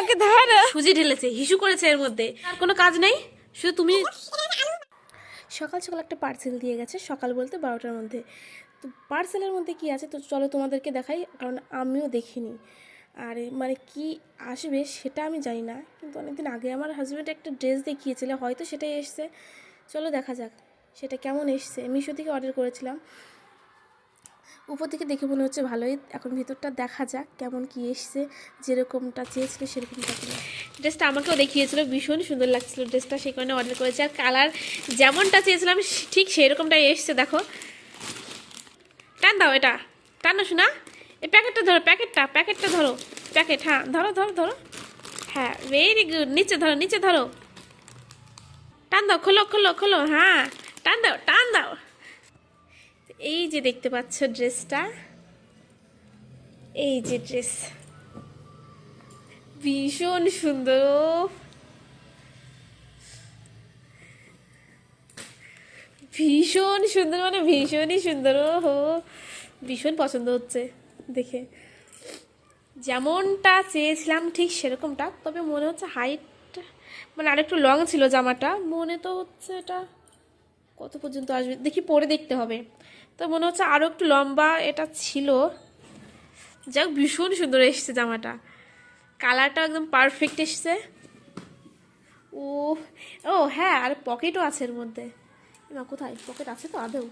আমাকে ধর। সুজি ঢেলেছে হিসু করেছে এর মধ্যে। আর কোনো কাজ নেই? শুধু তুমি সকাল সকাল একটা পার্সেল দিয়ে গেছে সকাল বলতে বারোটার মধ্যে। তো পার্সেলের মধ্যে কি আছে? তো চলো তোমাদেরকে দেখাই কারণ আমিও দেখিনি। আর মানে কি আসবে সেটা আমি জানি না কিন্তু অনেকদিন আগে আমার হাজব্যান্ড একটা ড্রেস দেখিয়েছিল হয়তো সেটাই এসছে। চলো দেখা যাক সেটা কেমন এসছে। মিশো থেকে অর্ডার করেছিলাম। উপর থেকে দেখে মনে হচ্ছে ভালোই। এখন ভিতরটা দেখা যাক কেমন কি এসছে, যেরকমটা চেয়েছিল সেরকমটা ড্রেসটা আমাকেও দেখিয়েছিল, ভীষণ সুন্দর লাগছিল ড্রেসটা সেই কারণে অর্ডার করেছি। আর কালার যেমনটা চেয়েছিলাম, ঠিক সেরকমটাই এসছে, দেখো। টান দাও এটা। টান শোনা এই প্যাকেটটা ধরো, প্যাকেটটা প্যাকেটটা ধরো। প্যাকেট হ্যাঁ ধরো ধরো ধরো। হ্যাঁ ভেরি গুড নিচে ধরো নিচে ধরো। টান দাও, খোলো খোলো খোলো হ্যাঁ। টান দাও টান দাও। এই যে দেখতে পাচ্ছ ড্রেসটা, এই যে ড্রেস। ভীষণ সুন্দর। ভীষণ সুন্দর মানে ভীষণই সুন্দর হো ভীষণ পছন্দ হচ্ছে দেখে। যেমনটা চেয়েছিলাম ঠিক সেরকমটা, তবে মনে হচ্ছে হাইট মানে আরেকটু লং ছিল জামাটা, মনে তো হচ্ছে এটা কত পর্যন্ত আসবে? দেখি পরে দেখতে হবে। তো মনে হচ্ছে আরও একটু লম্বা এটা ছিল। যাক, ভীষণ সুন্দর এসছে জামাটা। কালারটা একদম পারফেক্ট এসছে। ও ও হ্যাঁ আর পকেটও আছে এর মধ্যে। না কোথায়? পকেট আছে তো আদৌ?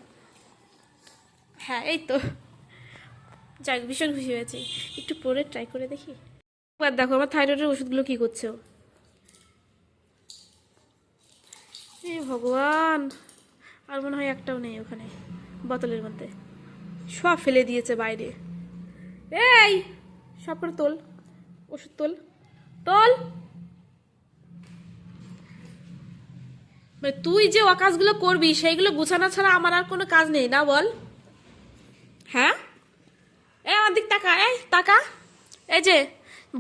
হ্যাঁ এই তো। যাক, ভীষণ খুশি হয়েছি। একটু পরে ট্রাই করে দেখি। এবার দেখো, আমার থাইরয়েডের ওষুধগুলো কী করছে? ভগবান! আর মনে হয় একটাও নেই ওখানে, বোতলের মধ্যে। সব ফেলে দিয়েছে বাইরে। এই, সব তোল, ওষুধ তোল তোল। মানে তুই যে অকাজগুলো করবি, সেইগুলো গুছানো ছাড়া আমার আর কোনো কাজ নেই, না বল? হ্যাঁ? এ আমার দিক তাকা, এই তাকা। এই যে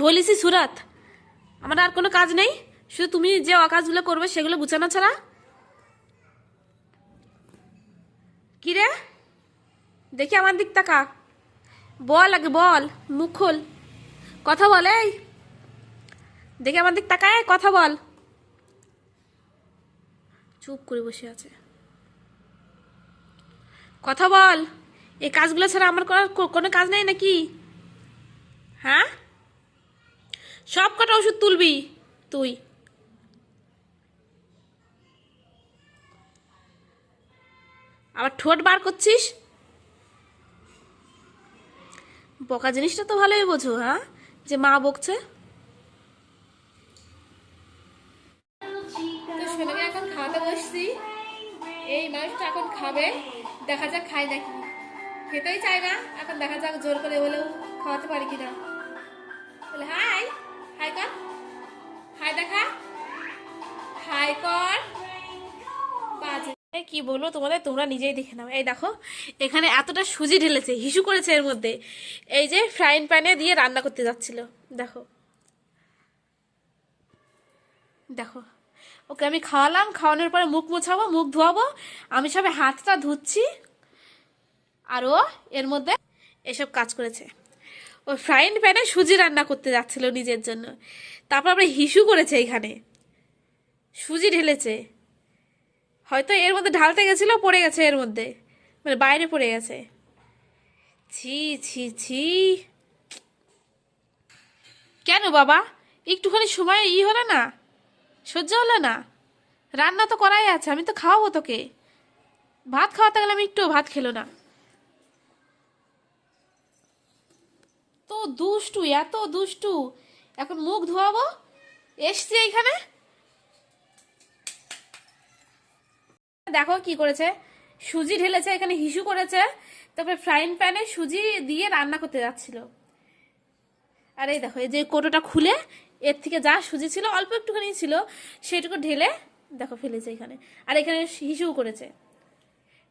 বলিসি সুরাত, আমার আর কোনো কাজ নেই। শুধু তুমি যে অকাজগুলো করবে, সেগুলো গুছানো ছাড়া কি রে দেখি আমার দিক তাকা। বল আগে বল, মুখ খোল। কথা বল, এই। দেখি আমার দিক তাকায় কথা বল। চুপ করে বসে আছে। কথা বল, এই কাজগুলো ছাড়া আমার করার কোনো কাজ নেই নাকি? হ্যাঁ? সব কটা ওষুধ তুলবি, তুই। আবার ঠোঁট বার করছিস? বকা জিনিসটা তো ভালোই বোঝো হ্যাঁ? যে মা বকছে। তো সোনাকে এখন খাওয়াতে বসছি। এই মানুষটা এখন খাবে। দেখা যাক খায় নাকি। খেতেই চায় না। এখন দেখা যাক জোর করে হলেও খাওয়াতে পারি কিনা। বলে, হাই হাই কর। হাই দেখা। হাই কর। এই কি বলব তোমাদের? তোমরা নিজেই দেখে নাও। এই দেখো, এখানে এতটা সুজি ঢেলেছে, হিসু করেছে এর মধ্যে। এই যে ফ্রাইং প্যানে দিয়ে রান্না করতে যাচ্ছিল। দেখো। দেখো, ওকে আমি খাওয়ালাম, খাওয়ানোর পরে মুখ মোছাবো, মুখ ধোয়াবো, আমি সবে হাতটা ধুচ্ছি, আর ও এর মধ্যে এসব কাজ করেছে। ও ফ্রাইং প্যানে সুজি রান্না করতে যাচ্ছিল নিজের জন্য। তারপর আবার হিসু করেছে এখানে। সুজি ঢেলেছে। হয়তো এর মধ্যে ঢালতে গেছিল, পড়ে গেছে এর মধ্যে। মানে বাইরে পড়ে গেছে। ছি ছি ছি। কেন বাবা? একটুখানি সময় ই হলো না? সহ্য হলো না? রান্না তো করাই আছে, আমি তো খাওয়াবো তোকে। ভাত খাওয়াতে গেলে আমি একটু ভাত খেলো না। তো দুষ্টু, এত দুষ্টু। এখন মুখ ধোয়াবো? এসছি এইখানে? দেখো কি করেছে? সুজি ঢেলেছে, এখানে হিসু করেছে। তারপরে ফ্রাইং প্যানে সুজি দিয়ে রান্না করতে যাচ্ছিল। আর এই দেখো, এই যে কোটোটা খুলে, এর থেকে যা সুজি ছিল, অল্প একটুখানি ছিল, সেটুকু ঢেলে দেখো ফেলেছে এখানে। আর এখানে হিসু করেছে।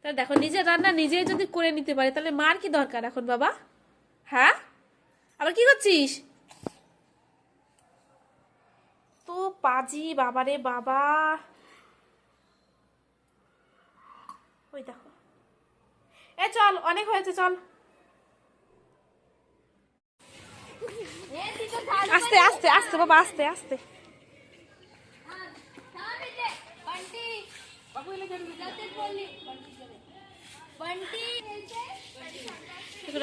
তাহলে দেখো, নিজের রান্না নিজেই যদি করে নিতে পারে, তাহলে মার কি দরকার এখন বাবা? হ্যাঁ? আবার কি করছিস? তো পাজি, বাবারে বাবা। ওই দেখো। এ, চল, অনেক হয়েছে, চল। আস্তে আস্তে আস্তে, বাবা, আস্তে আস্তে।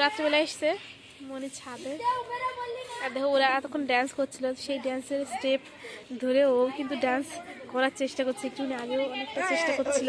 রাত্রিবেলা এসছে, মনে ছাদে। আর দেখো, ওরা এতক্ষণ ড্যান্স করছিল, সেই ড্যান্সের স্টেপ ধরে ও কিন্তু ড্যান্স করার চেষ্টা করছে, একটু আগেও অনেকটা চেষ্টা করছিল।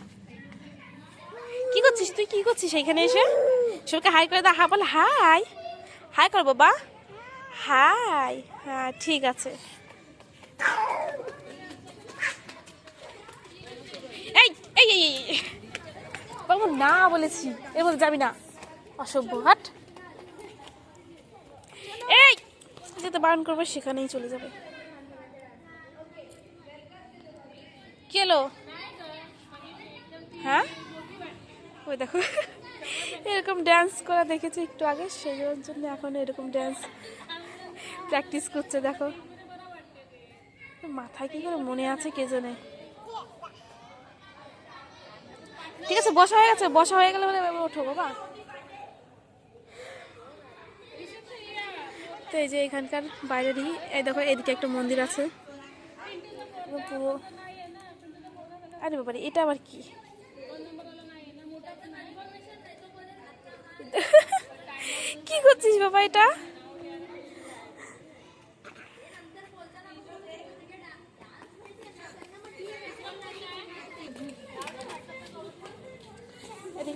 তুই কি করছিস এইখানে এসে? সবাইকে হাই করে দা। হা বল হাই হাই কর, বাবা। হাই হ্যাঁ ঠিক আছে। এই এই এই এই। না বলেছি। এর মধ্যে যাবি না। অসভ্য, হাট। এই, যেতে বারণ করব, সেখানেই চলে যাবে। কি এলো হ্যাঁ ওই দেখো। এরকম ড্যান্স করা দেখেছি একটু আগে? সেই জন্য এখন এরকম ড্যান্স প্র্যাকটিস করছে, দেখো। মাথায় কি করে মনে আছে কে জানে? ঠিক আছে, বসা হয়ে গেছে, বসা হয়ে গেলে এবার ওঠো বাবা। তো এই যে এখানকার বাইরেরই এই দেখো, এদিকে একটা মন্দির আছে। পুরো আরে বাবারে, এটা আবার কি? কি করছিস বাবা এটা?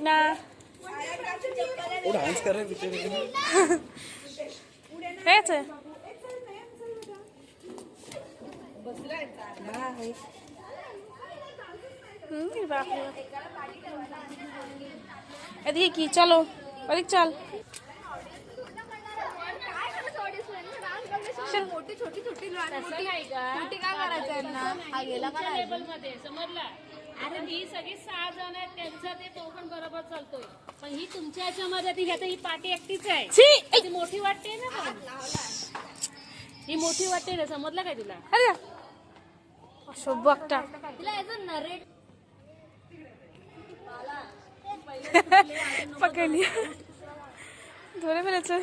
না ও ডান্স করে হুম বাহ এদিকে কি? চলো। परीक चाल. मोठी छोटी छोटी ही सगळी सहा जण आहेत त्यांचा ते तो पण बरोबर चालतोय. पण ही तुमच्या ह्याच्यामध्ये ती घेता ही पाठी एकटीच आहे. मोठी वाटते ना ही मोठी वाटते ना समजलं काय तुला? अरे. बघता. तिला नरेट পাকালি ধরে ফেলেছে।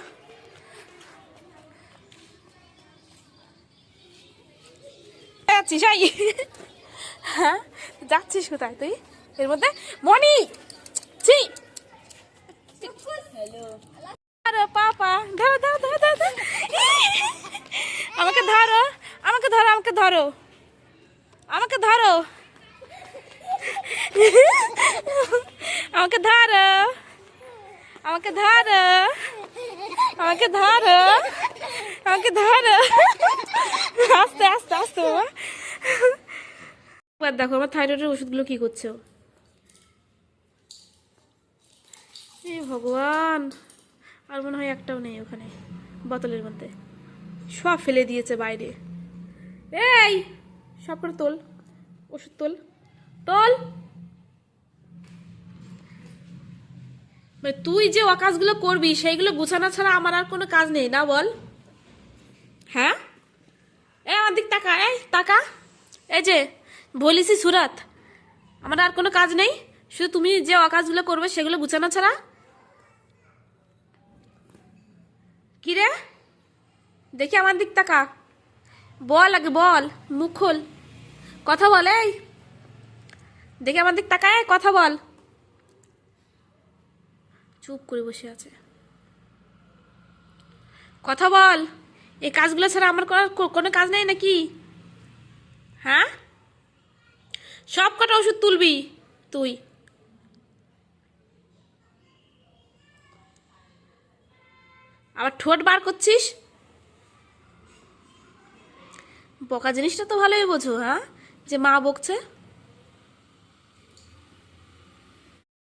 যাচ্ছিস আই হ্যাঁ? যাচ্ছিস কোথায় তুই? এর মধ্যে? মনি ছি! আরে পাপা, ধরো ধরো ধরো ধরো ধরো। আমাকে ধরো আমাকে ধরো আমাকে ধরো। আমাকে ধরো। আমাকে ধরো। আমাকে ধরো। আমাকে ধরো। আমাকে ধরো। আস্তে আস্তে আস্তে, বাবা। দেখো আমার থাইরয়েডের ওষুধগুলো কি করছে? এ ভগবান, আর মনে হয় একটাও নেই ওখানে, বোতলের মধ্যে। সব ফেলে দিয়েছে বাইরে। এই, সব করে তোল। ওষুধ তোল। তোল। মানে তুই যে অকাজগুলো করবি সেইগুলো গুছানো ছাড়া আমার আর কোনো কাজ নেই না বল? হ্যাঁ? এই আমার দিক টাকা এই টাকা এই যে বলিসি সুরাত আমার আর কোনো কাজ নেই শুধু তুমি যে অকাজগুলো করবে সেগুলো গুছানো ছাড়া। কি রে? দেখি আমার দিক টাকা বল আগে বল মুখ খোল। কথা বল এই। দেখি আমার দিক তাকায় কথা বল। চুপ করে বসে আছে। কথা বল, এই কাজগুলো ছাড়া আমার করার কোনো কাজ নেই নাকি? হ্যাঁ? সব কটা ওষুধ তুলবি, তুই। আবার ঠোঁট বার করছিস? বকা জিনিসটা তো ভালোই বোঝো হ্যাঁ? যে মা বকছে।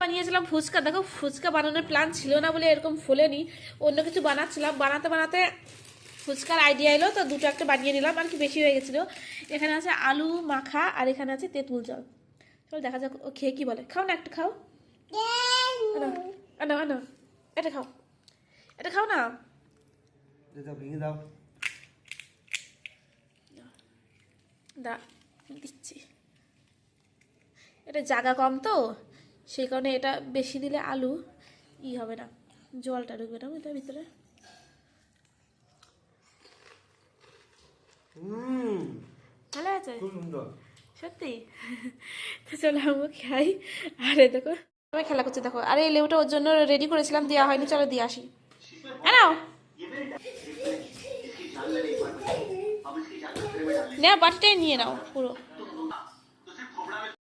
বানিয়েছিলাম ফুচকা। দেখো ফুচকা বানানোর প্ল্যান ছিল না বলে এরকম ফোলেনি অন্য কিছু বানাচ্ছিলাম। বানাতে বানাতে ফুচকার আইডিয়া এলো তো দুটো একটা বানিয়ে নিলাম। আর কি বেশি হয়ে গেছিল? এখানে আছে আলু মাখা আর এখানে আছে তেঁতুল জল। চল দেখা যাক ও খেয়ে কি বলে। খাও না একটা খাও। আনো আনো আনো। এটা খাও। এটা খাও না? ভেঙে দাও। দা দিচ্ছি। এটা জায়গা কম তো। সেই কারণে এটা বেশি দিলে আলু ই হবে না জলটা ঢুকবে না এটার ভিতরে। ভালো আছে? সত্যি? তো চলো আমি খাই। আরে দেখো আমি খেলা করছি দেখো। আরে এই লেবুটা ওর জন্য রেডি করেছিলাম দেওয়া হয়নি চলো দিয়ে আসি। হ্যাঁ নাও। নাও বাটিটাই নিয়ে নাও পুরো।